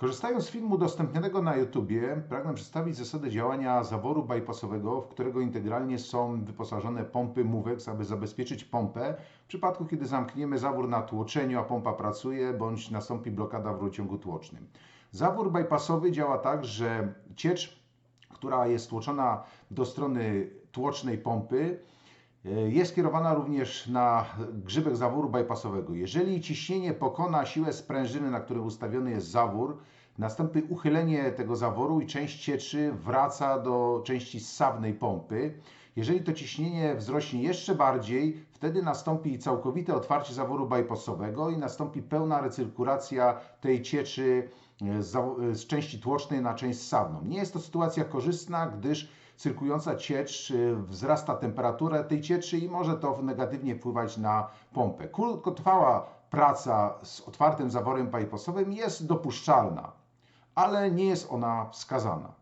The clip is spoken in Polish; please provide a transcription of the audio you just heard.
Korzystając z filmu udostępnionego na YouTubie, pragnę przedstawić zasady działania zaworu bypassowego, w którego integralnie są wyposażone pompy MUWEX, aby zabezpieczyć pompę w przypadku, kiedy zamkniemy zawór na tłoczeniu, a pompa pracuje, bądź nastąpi blokada w rurociągu tłocznym. Zawór bypassowy działa tak, że ciecz, która jest tłoczona do strony tłocznej pompy, jest kierowana również na grzybek zaworu bypassowego. Jeżeli ciśnienie pokona siłę sprężyny, na której ustawiony jest zawór, nastąpi uchylenie tego zaworu i część cieczy wraca do części ssawnej pompy. Jeżeli to ciśnienie wzrośnie jeszcze bardziej, wtedy nastąpi całkowite otwarcie zaworu bypassowego i nastąpi pełna recyrkulacja tej cieczy e, z, zawo- z części tłocznej na część ssawną. Nie jest to sytuacja korzystna, gdyż cyrkująca ciecz y, wzrasta temperatura tej cieczy i może to negatywnie wpływać na pompę. Krótkotrwała praca z otwartym zaworem bypassowym jest dopuszczalna, ale nie jest ona wskazana.